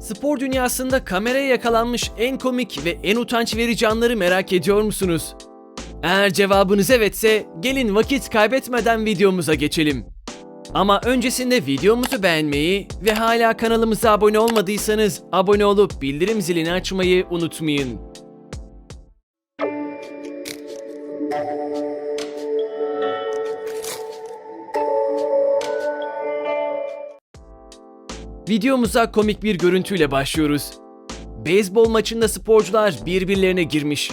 Spor dünyasında kameraya yakalanmış en komik ve en utanç verici anları merak ediyor musunuz? Eğer cevabınız evetse gelin vakit kaybetmeden videomuza geçelim. Ama öncesinde videomuzu beğenmeyi ve hala kanalımıza abone olmadıysanız abone olup bildirim zilini açmayı unutmayın. Videomuza komik bir görüntüyle başlıyoruz. Beyzbol maçında sporcular birbirlerine girmiş.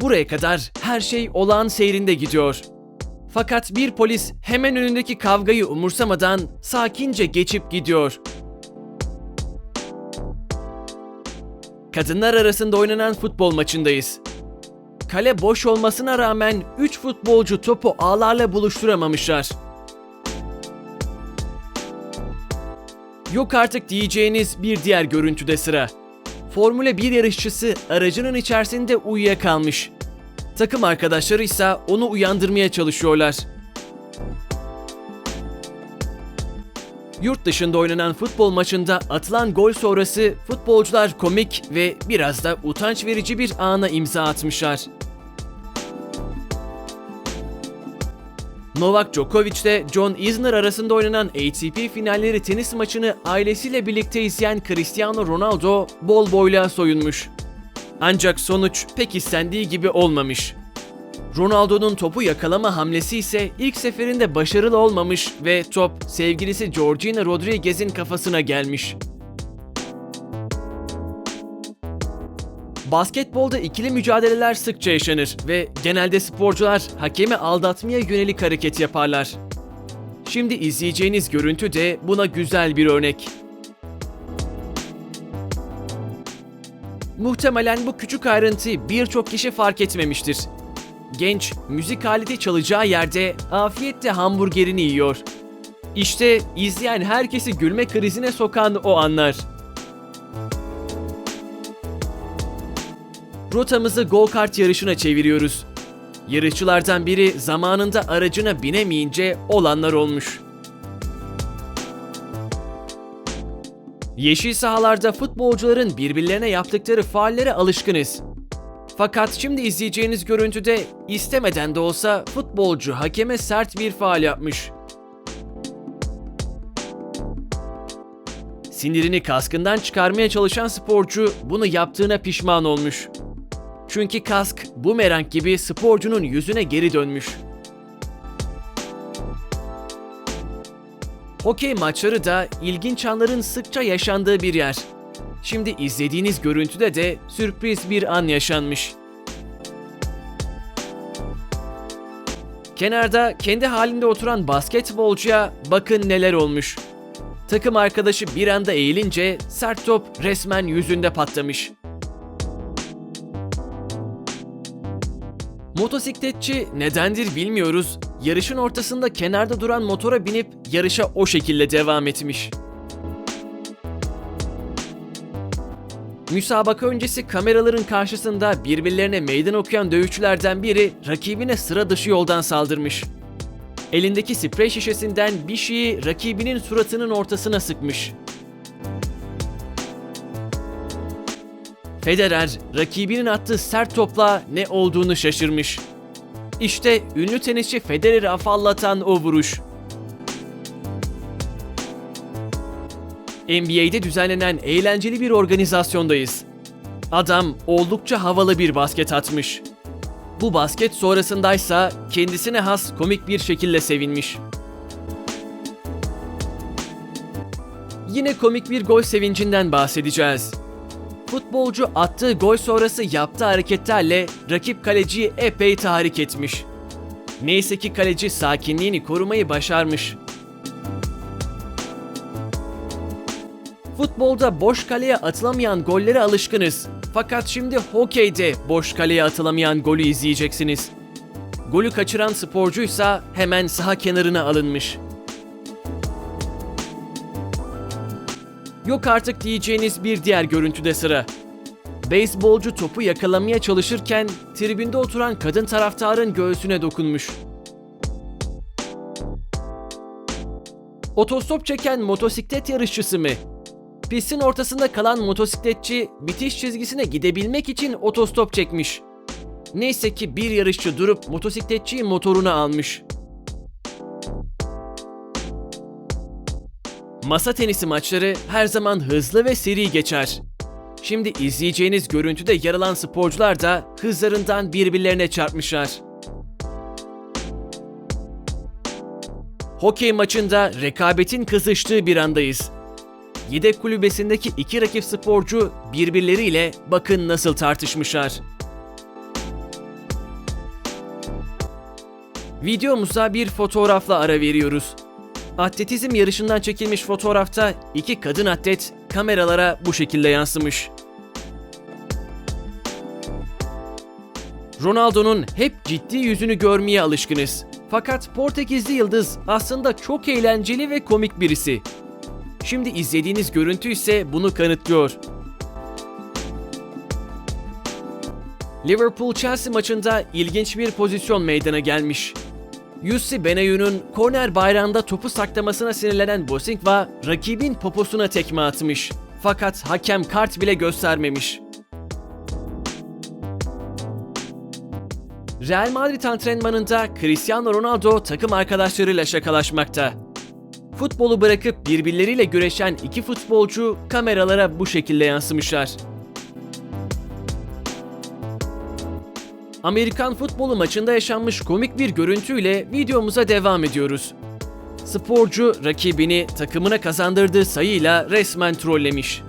Buraya kadar her şey olağan seyrinde gidiyor. Fakat bir polis hemen önündeki kavgayı umursamadan sakince geçip gidiyor. Kadınlar arasında oynanan futbol maçındayız. Kale boş olmasına rağmen 3 futbolcu topu ağlarla buluşturamamışlar. Yok artık diyeceğiniz bir diğer görüntüde sıra. Formula 1 yarışçısı aracının içerisinde uyuyakalmış. Takım arkadaşları ise onu uyandırmaya çalışıyorlar. Yurt dışında oynanan futbol maçında atılan gol sonrası futbolcular komik ve biraz da utanç verici bir ana imza atmışlar. Novak Djokovic ile John Isner arasında oynanan ATP finalleri tenis maçını ailesiyle birlikte izleyen Cristiano Ronaldo bol boyla soyunmuş. Ancak sonuç pek istendiği gibi olmamış. Ronaldo'nun topu yakalama hamlesi ise ilk seferinde başarılı olmamış ve top sevgilisi Georgina Rodriguez'in kafasına gelmiş. Basketbolda ikili mücadeleler sıkça yaşanır ve genelde sporcular hakemi aldatmaya yönelik hareket yaparlar. Şimdi izleyeceğiniz görüntü de buna güzel bir örnek. Muhtemelen bu küçük ayrıntıyı birçok kişi fark etmemiştir. Genç, müzik aleti çalacağı yerde afiyetle hamburgerini yiyor. İşte izleyen herkesi gülme krizine sokan o anlar. Rotamızı go-kart yarışına çeviriyoruz. Yarışçılardan biri zamanında aracına binemeyince olanlar olmuş. Yeşil sahalarda futbolcuların birbirlerine yaptıkları faallere alışkınız. Fakat şimdi izleyeceğiniz görüntüde istemeden de olsa futbolcu hakeme sert bir faal yapmış. Sinirini kaskından çıkarmaya çalışan sporcu bunu yaptığına pişman olmuş. Çünkü kask bumerang gibi sporcunun yüzüne geri dönmüş. Hokey maçları da ilginç anların sıkça yaşandığı bir yer. Şimdi izlediğiniz görüntüde de sürpriz bir an yaşanmış. Kenarda kendi halinde oturan basketbolcuya bakın neler olmuş. Takım arkadaşı bir anda eğilince sert top resmen yüzünde patlamış. Motosikletçi nedendir bilmiyoruz. Yarışın ortasında kenarda duran motora binip yarışa o şekilde devam etmiş. Müsabaka öncesi kameraların karşısında birbirlerine meydan okuyan dövüşçülerden biri rakibine sıra dışı yoldan saldırmış. Elindeki sprey şişesinden bir şeyi rakibinin suratının ortasına sıkmış. Federer rakibinin attığı sert topla ne olduğunu şaşırmış. İşte ünlü tenisçi Federer'i afallatan o vuruş. NBA'de düzenlenen eğlenceli bir organizasyondayız. Adam oldukça havalı bir basket atmış. Bu basket sonrasındaysa kendisine has komik bir şekilde sevinmiş. Yine komik bir gol sevincinden bahsedeceğiz. Futbolcu attığı gol sonrası yaptığı hareketlerle rakip kaleciyi epey tahrik etmiş. Neyse ki kaleci sakinliğini korumayı başarmış. Futbolda boş kaleye atılamayan gollere alışkınız. Fakat şimdi hokeyde boş kaleye atılamayan golü izleyeceksiniz. Golü kaçıran sporcuysa hemen saha kenarına alınmış. Yok artık diyeceğiniz bir diğer görüntüde sıra. Beyzbolcu topu yakalamaya çalışırken tribünde oturan kadın taraftarın göğsüne dokunmuş. Otostop çeken motosiklet yarışçısı mı? Pistin ortasında kalan motosikletçi bitiş çizgisine gidebilmek için otostop çekmiş. Neyse ki bir yarışçı durup motosikletçiyi motoruna almış. Masa tenisi maçları her zaman hızlı ve seri geçer. Şimdi izleyeceğiniz görüntüde yer alan sporcular da hızlarından birbirlerine çarpmışlar. Hokey maçında rekabetin kızıştığı bir andayız. Yedek kulübesindeki iki rakip sporcu birbirleriyle bakın nasıl tartışmışlar. Videomuza bir fotoğrafla ara veriyoruz. Atletizm yarışından çekilmiş fotoğrafta iki kadın atlet kameralara bu şekilde yansımış. Ronaldo'nun hep ciddi yüzünü görmeye alışkınız. Fakat Portekizli yıldız aslında çok eğlenceli ve komik birisi. Şimdi izlediğiniz görüntü ise bunu kanıtlıyor. Liverpool-Chelsea maçında ilginç bir pozisyon meydana gelmiş. Yussi Benayoun'un korner bayrağında topu saklamasına sinirlenen Bosingva rakibin poposuna tekme atmış. Fakat hakem kart bile göstermemiş. Real Madrid antrenmanında Cristiano Ronaldo takım arkadaşlarıyla şakalaşmakta. Futbolu bırakıp birbirleriyle güreşen iki futbolcu kameralara bu şekilde yansımışlar. Amerikan futbolu maçında yaşanmış komik bir görüntüyle videomuza devam ediyoruz. Sporcu rakibini takımına kazandırdığı sayıyla resmen trollemiş.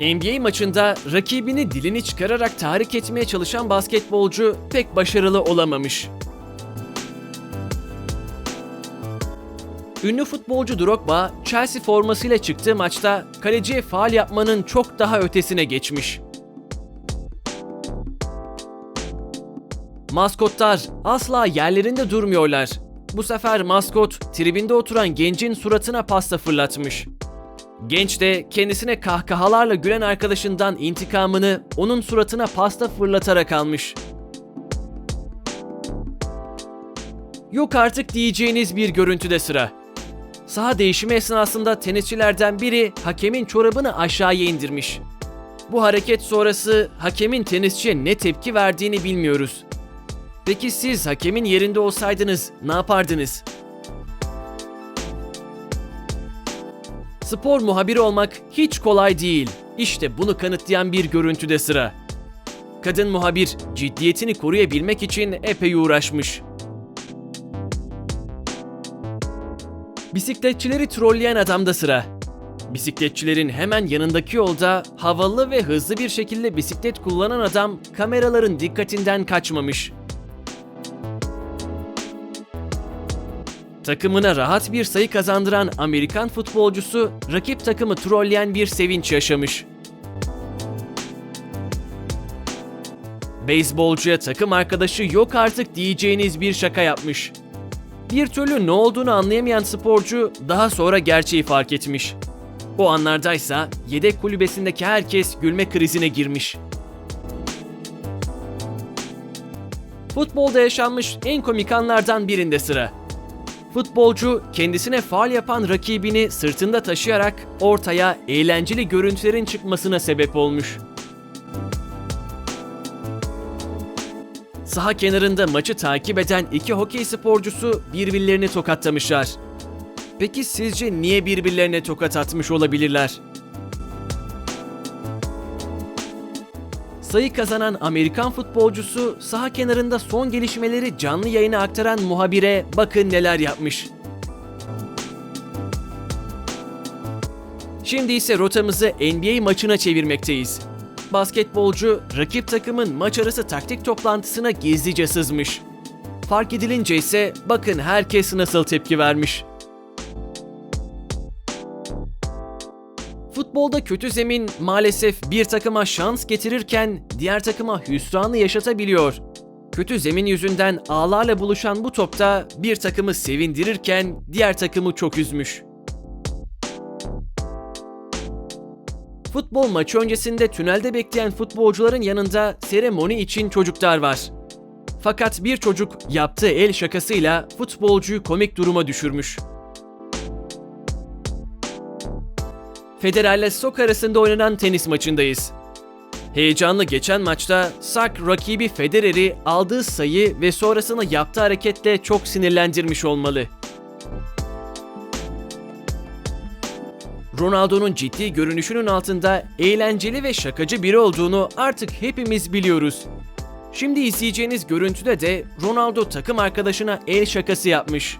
NBA maçında rakibini dilini çıkararak tahrik etmeye çalışan basketbolcu pek başarılı olamamış. Ünlü futbolcu Drogba, Chelsea formasıyla çıktığı maçta kaleciye faal yapmanın çok daha ötesine geçmiş. Maskotlar asla yerlerinde durmuyorlar. Bu sefer maskot tribinde oturan gencin suratına pasta fırlatmış. Genç de kendisine kahkahalarla gülen arkadaşından intikamını onun suratına pasta fırlatarak almış. Yok artık diyeceğiniz bir görüntüde sıra. Saha değişimi esnasında tenisçilerden biri hakemin çorabını aşağıya indirmiş. Bu hareket sonrası hakemin tenisçiye ne tepki verdiğini bilmiyoruz. Peki siz hakemin yerinde olsaydınız ne yapardınız? Spor muhabiri olmak hiç kolay değil. İşte bunu kanıtlayan bir görüntüde sıra. Kadın muhabir ciddiyetini koruyabilmek için epey uğraşmış. Bisikletçileri trolleyen adamda sıra. Bisikletçilerin hemen yanındaki yolda havalı ve hızlı bir şekilde bisiklet kullanan adam kameraların dikkatinden kaçmamış. Takımına rahat bir sayı kazandıran Amerikan futbolcusu rakip takımı trolleyen bir sevinç yaşamış. Beyzbolcuya takım arkadaşı yok artık diyeceğiniz bir şaka yapmış. Bir türlü ne olduğunu anlayamayan sporcu daha sonra gerçeği fark etmiş. O anlardaysa yedek kulübesindeki herkes gülme krizine girmiş. Futbolda yaşanmış en komik anlardan birinde sıra. Futbolcu kendisine faal yapan rakibini sırtında taşıyarak ortaya eğlenceli görüntülerin çıkmasına sebep olmuş. Saha kenarında maçı takip eden iki hokey sporcusu birbirlerini tokatlamışlar. Peki sizce niye birbirlerine tokat atmış olabilirler? Sayı kazanan Amerikan futbolcusu saha kenarında son gelişmeleri canlı yayına aktaran muhabire bakın neler yapmış. Şimdi ise rotamızı NBA maçına çevirmekteyiz. Basketbolcu rakip takımın maç arası taktik toplantısına gizlice sızmış. Fark edilince ise bakın herkes nasıl tepki vermiş. Futbolda kötü zemin maalesef bir takıma şans getirirken diğer takıma hüsranı yaşatabiliyor. Kötü zemin yüzünden ağlarla buluşan bu topta bir takımı sevindirirken diğer takımı çok üzmüş. Futbol maçı öncesinde tünelde bekleyen futbolcuların yanında seremoni için çocuklar var. Fakat bir çocuk yaptığı el şakasıyla futbolcuyu komik duruma düşürmüş. Federer'le Sok arasında oynanan tenis maçındayız. Heyecanlı geçen maçta Sak rakibi Federer'i aldığı sayı ve sonrasında yaptığı hareketle çok sinirlendirmiş olmalı. Ronaldo'nun ciddi görünüşünün altında eğlenceli ve şakacı biri olduğunu artık hepimiz biliyoruz. Şimdi izleyeceğiniz görüntüde de Ronaldo takım arkadaşına el şakası yapmış.